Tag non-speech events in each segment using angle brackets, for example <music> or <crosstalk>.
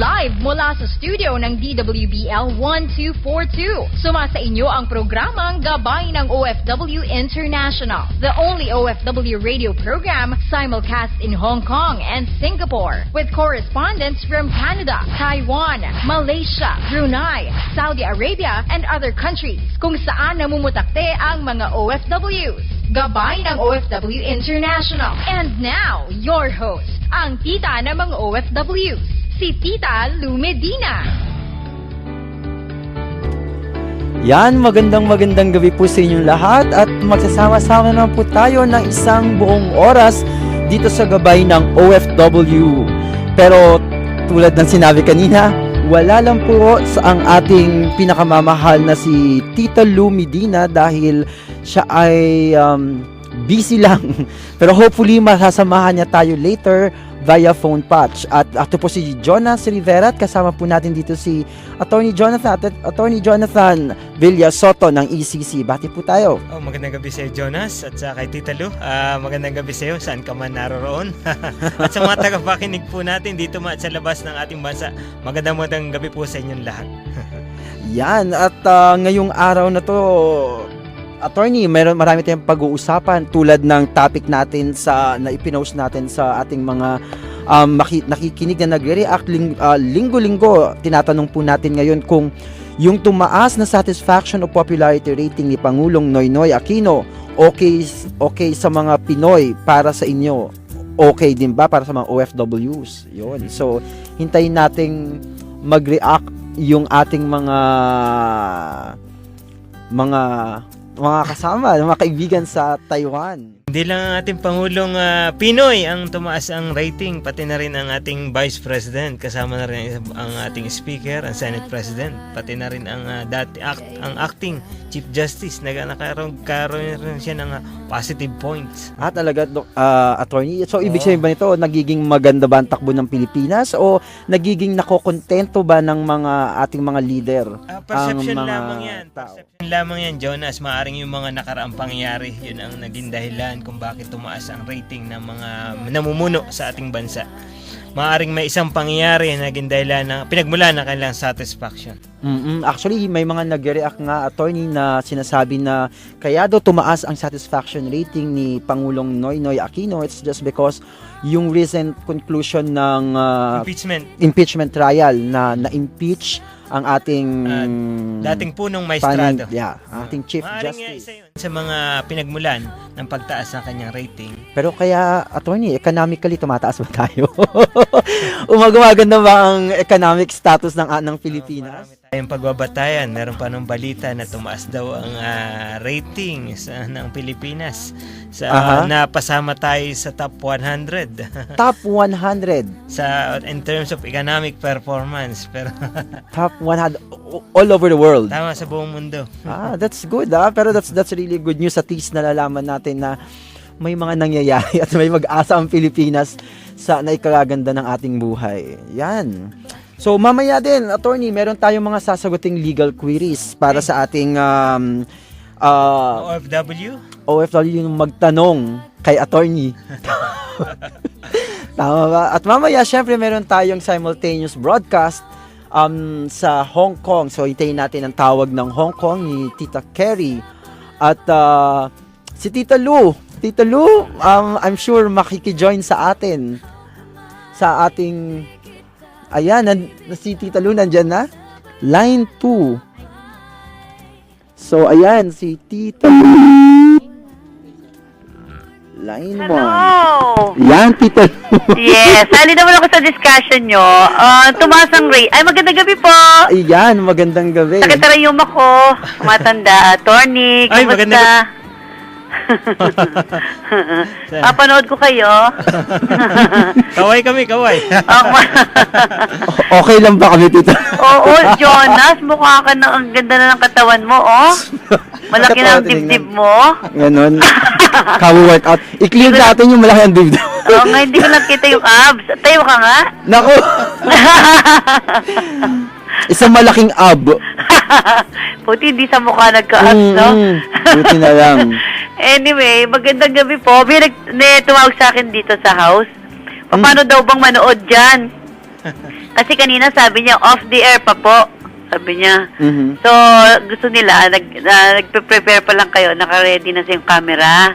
Live mula sa studio ng DWBL 1242. Suma sa inyo ang programang Gabay ng OFW International, the only OFW radio program simulcast in Hong Kong and Singapore with correspondents from Canada, Taiwan, Malaysia, Brunei, Saudi Arabia, and other countries kung saan namumutakte ang mga OFWs. Gabay ng OFW International. And now, your host, ang tita ng mga OFWs, si Tita Lu Medina. Yan, magandang magandang gabi po sa inyong lahat at magsasama-sama naman po tayo ng isang buong oras dito sa gabay ng OFW. Pero tulad ng sinabi kanina, wala lang po sa ang ating pinakamamahal na si Tita Lou Medina dahil siya ay um, busy lang. <laughs> Pero hopefully masasamahan niya tayo later via phone patch. At ito po si Jonas Rivera at kasama po natin dito si Attorney Jonathan at Attorney Jonathan Villa Soto ng ECC. Bati po tayo. Oh, magandang gabi sa Jonas, at sa kay Tita Lu. Ah, magandang gabi sa iyo, saan ka man naroroon. <laughs> at sa mga tagapakinig po natin dito ma- at sa labas ng ating bansa, magandang magandang gabi po sa inyong lahat. <laughs> Yan, at ah, ngayong araw na to, Attorney, meron marami tayong pag-uusapan tulad ng topic natin sa na ipinost natin sa ating mga um, maki, nakikinig na nagre-react ling, ah, linggo-linggo. Tinatanong po natin ngayon kung yung tumaas na satisfaction o popularity rating ni Pangulong Noynoy Aquino okay okay sa mga Pinoy para sa inyo? Okay din ba para sa mga OFWs yun. So hintayin nating mag-react yung ating mga mga mga kasama, mga kaibigan sa Taiwan. Hindi lang ang ating Pangulong ah, Pinoy ang tumaas ang rating, pati na rin ang ating Vice President, kasama na rin ang ating Speaker, ang Senate President, pati na rin ang ah, dati act, ang acting Chief Justice, nag nakaroon karoon rin siya ng ah, positive points. Ah, talaga, Dok- ah, attorney. So, ibig sabihin ba nito, nagiging maganda ba ang takbo ng Pilipinas o nagiging nakokontento ba ng mga ating mga leader? Ah, perception Ang mga lamang yan. tao. Perception lamang yan, Jonas. Maaring yung mga nakaraang pangyayari, yun ang naging dahilan kung bakit tumaas ang rating ng mga namumuno sa ating bansa. Maaring may isang pangyayari na naging dahilan ng pinagmula ng kanilang satisfaction. Mm Actually, may mga nag-react nga attorney na sinasabi na kaya daw tumaas ang satisfaction rating ni Pangulong Noynoy Aquino. It's just because yung recent conclusion ng ah, Impeachment. impeachment trial na na-impeach ang ating Ah, Dating punong maestrado. yeah, ating chief Maaring justice. isa yun sa mga pinagmulan ng pagtaas ng kanyang rating. Pero kaya, attorney, economically tumataas ba tayo? <laughs> Umagumaganda ba ang economic status ng ng Pilipinas? Marami tayong pagbabatayan. Meron pa nung balita na tumaas daw ang ah, rating sa, ng Pilipinas. Sa, Aha. napasama tayo sa top 100 <laughs> Top 100. sa in terms of economic performance. Pero <laughs> Top 100 o- all over the world. tama sa buong mundo. <laughs> Ah, that's good ah. Pero that's that's really good news at least nalalaman natin na may mga nangyayari at may mag-asa ang Pilipinas sa naikagaganda ng ating buhay. Yan. So mamaya din, attorney, meron tayong mga sasaguting legal queries para sa ating um, ah, OFW? OFW yung magtanong kay attorney. <laughs> Tama ba? At mamaya, syempre, meron tayong simultaneous broadcast um, sa Hong Kong. So, hintayin natin ang tawag ng Hong Kong ni Tita Kerry. At ah, si Tita Lu. Tita Lu, um, I'm sure makikijoin sa atin. Sa ating... Ayan, nan, si Tita Lu nandyan na. Line 2. So, ayan, si Tita Lu. Line 1. Hello! Yan, Tita Lu. <laughs> Yes, sali naman ako sa discussion nyo. Ah, tumaas ang rate. Ay, magandang gabi po. Ayan, magandang gabi. Nakatarayom ako. Tumatanda. Attorney, Ay, kumusta? magandang <laughs> Papanood ko kayo. <laughs> kaway kami, kaway. <laughs> Okay lang ba kami, Tita? Oo, Jonas, mukha ka na, ang ganda na ng katawan mo, oh. Malaki na ang dibdib mo. Ganon. Kamu workout. I-clear natin yung malaki ang dibdib. Oo nga, hindi ko lang kita yung abs. Tayo ka nga. Naku! Isang malaking ab. Puti, hindi sa mukha nagka-abs, no? Mm, buti na lang. Anyway, magandang gabi po. May nag, may tumawag sa akin dito sa house. Paano daw bang manood dyan? <laughs> Kasi kanina sabi niya, off the air pa po. Sabi niya. Mhm. So, gusto nila, nag, uh, nagpe-prepare pa lang kayo, naka-ready na sa yung camera,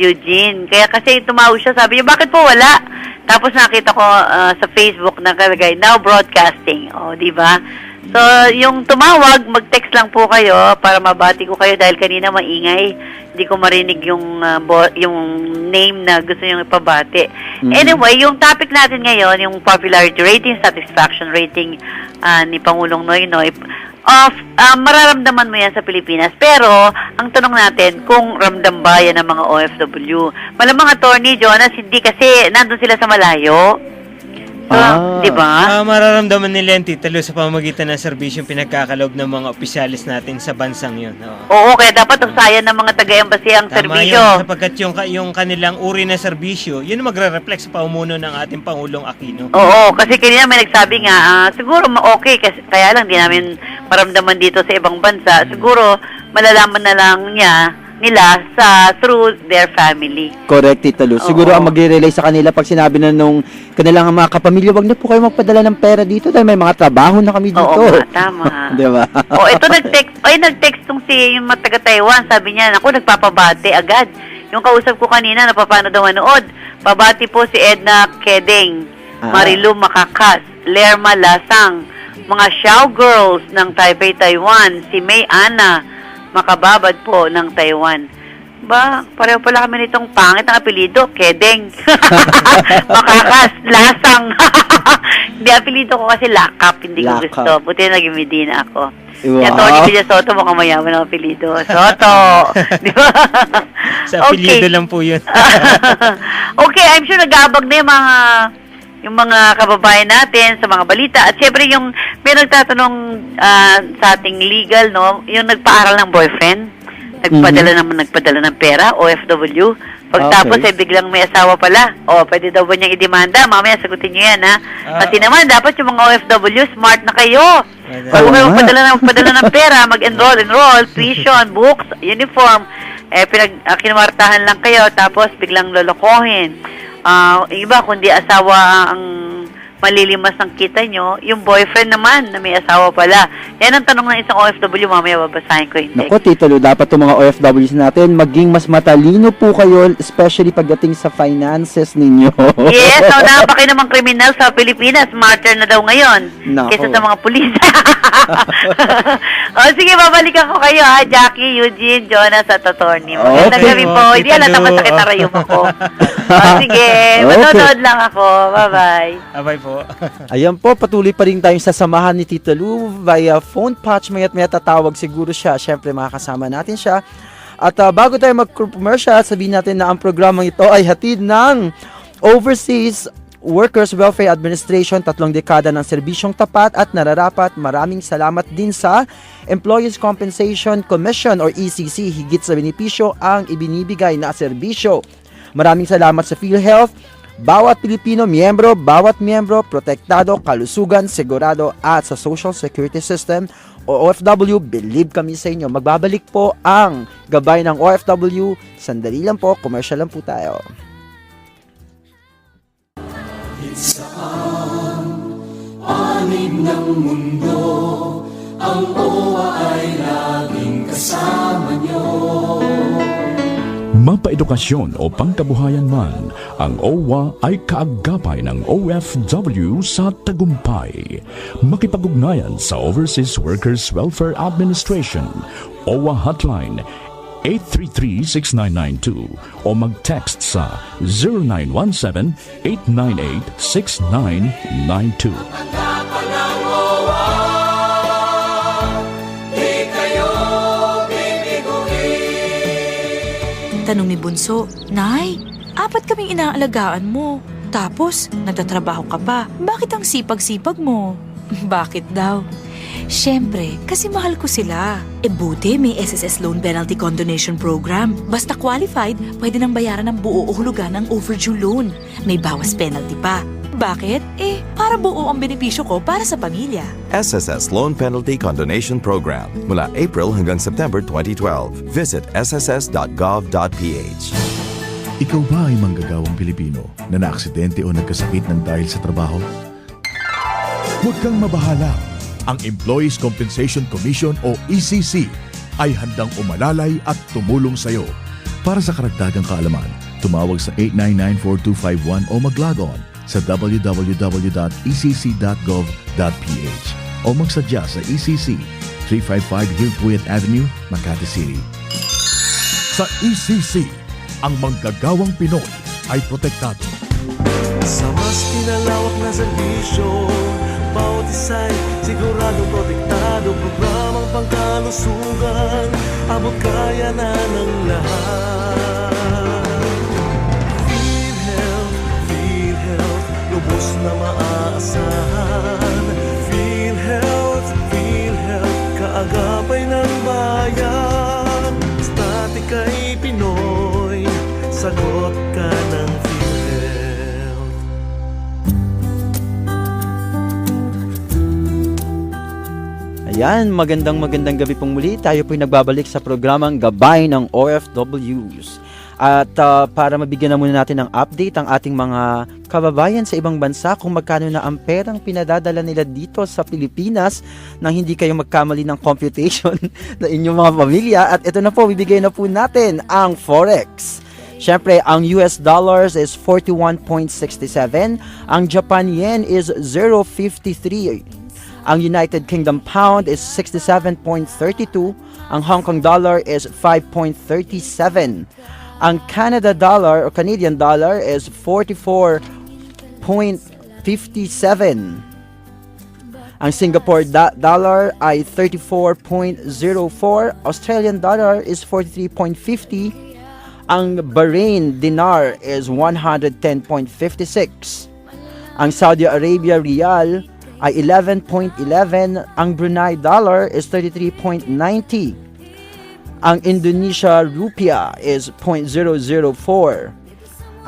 Eugene. Kaya kasi tumawag siya, sabi niya, bakit po wala? Tapos nakita ko ah, sa Facebook nakalagay, now broadcasting. O, di ba? So, yung tumawag, mag-text lang po kayo para mabati ko kayo dahil kanina maingay. Hindi ko marinig yung ah, bo- yung name na gusto niyong ipabati. Mhm. Anyway, yung topic natin ngayon, yung popularity rating, satisfaction rating ah, ni Pangulong Noynoy, of ah, mararamdaman mo yan sa Pilipinas. Pero, ang tanong natin, kung ramdam ba yan ng mga OFW? Malamang attorney, Jonas, hindi kasi nandun sila sa malayo. So, Ah. di ba? Ah, mararamdaman nila yung titulo sa pamamagitan ng serbisyong pinagkakaloob ng mga opisyalis natin sa bansang yun. Oo. Oo, kaya dapat usayan ng mga taga-embassy ang Tama serbisyo. yun, sapagkat yung, ka- yung kanilang uri na serbisyo, yun ang magre-reflect sa paumuno ng ating Pangulong Aquino. Oo, kasi kanina may nagsabi nga, ah, siguro ma- okay, kasi, kaya lang di namin maramdaman dito sa ibang bansa. Siguro, malalaman na lang niya, nila sa through their family. Correct, Tita Lu. Siguro Oo. ang magre-relay sa kanila pag sinabi na nung kanilang mga kapamilya, wag na po kayo magpadala ng pera dito dahil may mga trabaho na kami dito. Oo nga, tama. <laughs> Di ba? oh, ito nag-text, ay nag-text tong si yung mga taga Taiwan, sabi niya, ako nagpapabati agad. Yung kausap ko kanina, napapano daw manood. Pabati po si Edna Kedeng, Ah. Marilu Makakas, Lerma Lasang, mga showgirls ng Taipei, Taiwan, si May Ana, makababad po ng Taiwan. Ba, pareho pala kami nitong pangit ang apelido, Kedeng. <laughs> Makakas, Lasang. <laughs> hindi, apelido ko kasi Lakap, hindi ko Lakap. gusto. Buti naging Medina ako. Wow. Yan, Tony Villa Soto, mukhang mayaman ang apelido. Soto! <laughs> Di ba? Sa apelyido lang po yun. okay, I'm sure nag-aabag na yung mga yung mga kababayan natin sa mga balita. At syempre yung may nagtatanong ah, sa ating legal, no, yung nagpaaral ng boyfriend, nagpadala naman nagpadala ng pera, OFW. Pagtapos Okay. eh biglang may asawa pala. O, pwede daw ba niyang idemanda? Mamaya sagutin niyo yan, ha? Ah. Kasi naman, dapat yung mga OFW, smart na kayo. Kayo nga. magpadala ng, magpadala ng pera, <laughs> mag-enroll, enroll, tuition, books, uniform, eh, pinag, uh, kinumartahan lang kayo, tapos biglang lolokohin. Ah, yung iba, kundi asawa ang malilimas ng kita nyo, yung boyfriend naman na may asawa pala. Yan ang tanong ng isang OFW, mamaya babasahin ko yung text. Nako, Tita Lu, dapat itong mga OFWs natin maging mas matalino po kayo, especially pagdating sa finances ninyo. Yes, so <laughs> napaki namang kriminal sa Pilipinas. Martyr na daw ngayon. Nako. Kesa sa mga pulis. <laughs> o sige, babalikan ko kayo ha, Jackie, Eugene, Jonas at Attorney. Magandang Okay. gabi po. Hindi nyo. masakit ang rayom ako. O <laughs> sige, Okay. manonood lang ako. Bye-bye. Abay po. <laughs> Ayan po, patuloy pa rin tayong sasamahan ni Tita Lu via phone patch. Mayat maya tatawag siguro siya. Siyempre, makakasama natin siya. At ah, bago tayo mag-commercial, sabihin natin na ang programang ito ay hatid ng Overseas Workers Welfare Administration, tatlong dekada ng serbisyong tapat at nararapat. Maraming salamat din sa Employees Compensation Commission or ECC. Higit sa benepisyo ang ibinibigay na serbisyo. Maraming salamat sa PhilHealth, bawat Pilipino miyembro, bawat miyembro, protektado, kalusugan, segurado at sa Social Security System o OFW, believe kami sa inyo. Magbabalik po ang gabay ng OFW. Sandali lang po, commercial lang po tayo. Mapaedukasyon o pangkabuhayan man, ang OWA ay kaagapay ng OFW sa tagumpay. Makipag-ugnayan sa Overseas Workers Welfare Administration, OWA Hotline 833-6992 o mag-text sa 0917-898-6992. Tanong ni Bunso, Nay, apat kaming inaalagaan mo. Tapos, nagtatrabaho ka pa. Bakit ang sipag-sipag mo? <laughs> Bakit daw? Siyempre, kasi mahal ko sila. E buti may SSS Loan Penalty Condonation Program. Basta qualified, pwede nang bayaran ng buo o hulugan ng overdue loan. May bawas penalty pa. Bakit? Eh, para buo ang benepisyo ko para sa pamilya. SSS Loan Penalty Condonation Program mula April hanggang September 2012. Visit sss.gov.ph. Ikaw ba ay manggagawang Pilipino na naaksidente o nagkasakit ng dahil sa trabaho? Huwag kang mabahala. Ang Employees Compensation Commission o ECC ay handang umalalay at tumulong sa iyo. Para sa karagdagang kaalaman, tumawag sa 899-4251 o mag-log on sa www.ecc.gov.ph o magsadya sa ECC 355 Hillpuyat Avenue, Makati City. Sa ECC, ang manggagawang Pinoy ay protektado. Sa mas pinalawak na serbisyo Bawat isa'y siguradong protektado Programang pangkalusugan Abot kaya na ng lahat na maaasahan PhilHealth, PhilHealth Kaagapay ng bayan Static kay Pinoy Sagot ka ng PhilHealth Ayan, magandang magandang gabi pong muli. Tayo po'y nagbabalik sa programang Gabay ng OFWs. At ah, para mabigyan na muna natin ng update ang ating mga kababayan sa ibang bansa kung magkano na ang perang pinadadala nila dito sa Pilipinas nang hindi kayo magkamali ng computation <laughs> na inyong mga pamilya. At ito na po, bibigay na po natin ang Forex. Siyempre, ang US dollars is 41.67, ang Japan yen is 0.53, ang United Kingdom pound is 67.32, ang Hong Kong dollar is 5.37, ang Canada dollar or Canadian dollar is 44.57. Ang Singapore da- dollar ay 34.04, Australian dollar is 43.50, ang Bahrain dinar is 110.56. Ang Saudi Arabia rial ay 11.11. Ang Brunei dollar is 33.90. Ang Indonesia rupiah is 0.004.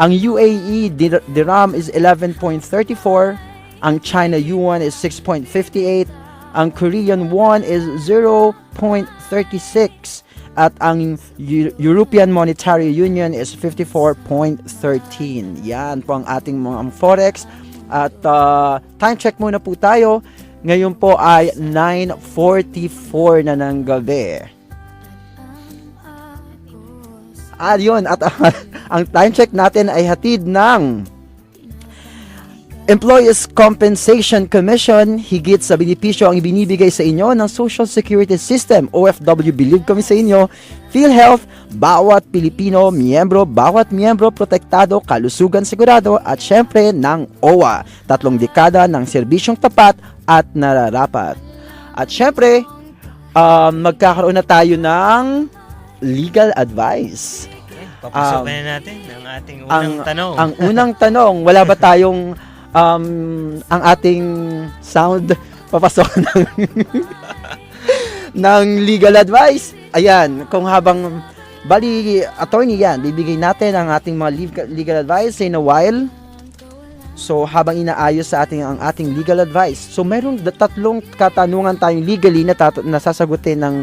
Ang UAE dir- dirham is 11.34. Ang China yuan is 6.58. Ang Korean won is 0.36 at ang Eu- European Monetary Union is 54.13. Yan po ang ating mga forex. At uh, time check muna po tayo. Ngayon po ay 9.44 na ng gabi. Yun, at <laughs> ang time check natin ay hatid ng Employees Compensation Commission, higit sa benepisyo ang ibinibigay sa inyo ng Social Security System, OFW, believe kami sa inyo, PhilHealth, bawat Pilipino, miyembro, bawat miyembro, protektado, kalusugan sigurado, at syempre ng OWA, tatlong dekada ng serbisyong tapat at nararapat. At syempre, um, magkakaroon na tayo ng legal advice. Papasok Um, na natin ang ating unang ang, tanong. Ang unang tanong, wala ba tayong um, ang ating sound papasok <laughs> ng ng legal advice? Ayan, kung habang bali attorney yan, bibigay natin ang ating mga legal, legal advice in a while. So habang inaayos sa ating ang ating legal advice. So meron da- tatlong katanungan tayong legally na tat- nasasagutin ng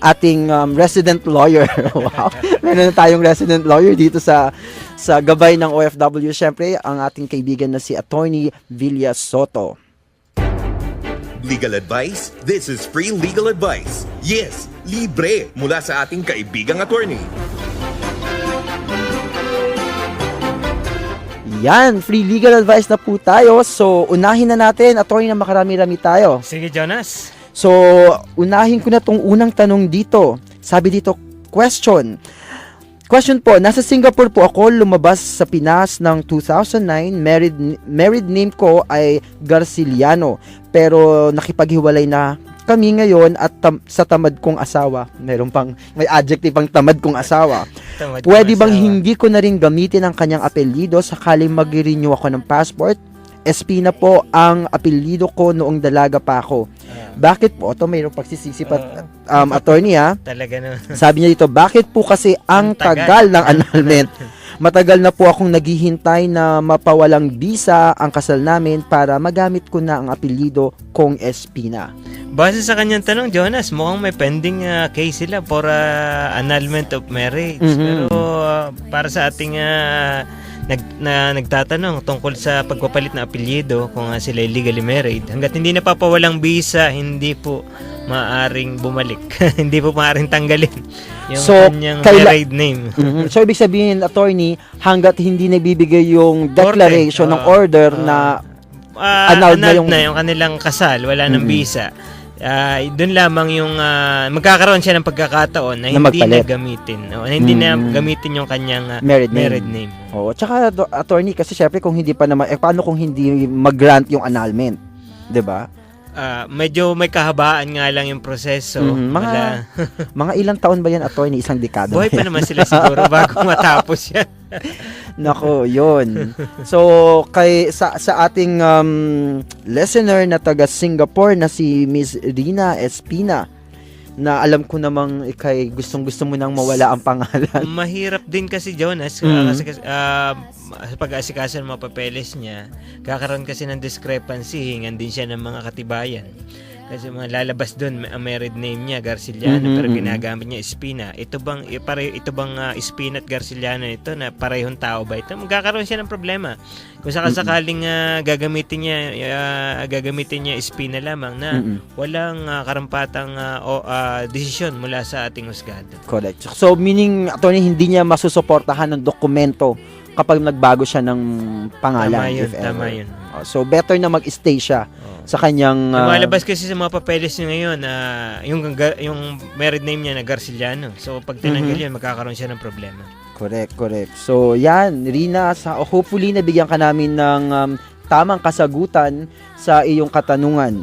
ating um, resident lawyer. <laughs> wow. Meron na tayong resident lawyer dito sa sa gabay ng OFW. Siyempre, ang ating kaibigan na si Attorney Villa Soto. Legal advice? This is free legal advice. Yes, libre mula sa ating kaibigang attorney. Yan, free legal advice na po tayo. So, unahin na natin, attorney na makarami-rami tayo. Sige, Jonas. So, unahin ko na tong unang tanong dito. Sabi dito, question. Question po, nasa Singapore po ako lumabas sa Pinas ng 2009. Married, married name ko ay Garciliano. Pero nakipaghiwalay na kami ngayon at tam- sa tamad kong asawa. Meron pang, may adjective pang tamad kong asawa. <laughs> Tamad Pwede ko bang asawa. hindi ko na rin gamitin ang kanyang apelyido sakaling mag-renew ako ng passport? SP na po ang apelyido ko noong dalaga pa ako. Bakit po? Ito mayroong pagsisisi pa, um, attorney ha. Talaga na. <laughs> Sabi niya dito, bakit po kasi ang tagal. tagal ng <laughs> annulment? Matagal na po akong naghihintay na mapawalang visa ang kasal namin para magamit ko na ang apelyido kong SP na. Base sa kanyang tanong, Jonas, mukhang may pending ah, case sila for ah, annulment of marriage. Mhm. Pero ah, para sa ating ah, nag, na nagtatanong tungkol sa pagpapalit ng apelyido kung uh, sila ay legally married. Hanggat hindi napapawalang visa, hindi po maaring bumalik. <laughs> hindi po maaring tanggalin yung So, kanyang kaila- married name. Mhm. So, ibig sabihin, attorney, hanggat hindi nabibigay yung declaration ng Oo. order Oo. na Ah, Annulled na yung- na yung kanilang kasal, wala nang Mhm. visa. Ah, doon lamang yung ah, magkakaroon siya ng pagkakataon na, Na hindi na magpalit. gamitin. O, hindi na Mm. gamitin yung kanyang ah, married name. married name. Oo. Tsaka, attorney, kasi syempre kung hindi pa naman, eh, paano kung hindi mag-grant yung annulment? 'Di ba? Ah, medyo may kahabaan nga lang yung proseso. Mhm. Mga- <laughs> <laughs> Mga ilang taon ba yan, attorney? Isang dekada buhay pa naman sila siguro <laughs> bago matapos yan. Nako, yun. So, kay sa sa ating um, listener na taga Singapore na si Miss Rina Espina na alam ko namang ikay gustong gusto mo nang mawala ang pangalan. <laughs> Mahirap din kasi Jonas Mhm. ah, kasi kasi, ah, pag-aasikaso ng mga papeles niya, kakaroon kasi ng discrepancy, hingan din siya ng mga katibayan. Kasi mga lalabas doon ang married name niya Garciliano Mhm, pero mhm. ginagamit niya Espina. Ito bang pare ito bang ah, Espina at Garciliano ito na parehong tao ba ito? Magkakaroon siya ng problema. Kung sakasakaling ah, gagamitin niya ah, gagamitin niya Espina lamang na Mm-mm. walang ah, karampatang ah, o ah, desisyon mula sa ating husgado. Correct. So, meaning, attorney, hindi niya masusuportahan ng dokumento kapag nagbago siya ng pangalan. Tama yun, if ever. tama yun. Oh, So, better na mag-stay siya Oo. sa kanyang... ah, Lumalabas kasi sa mga papeles niya ngayon na yung ga- yung married name niya na Garciliano. So pag tinanggal Mhm. yun, magkakaroon siya ng problema. Correct, correct. So, yan, Rina, sa, hopefully nabigyan ka namin ng um, tamang kasagutan sa iyong katanungan.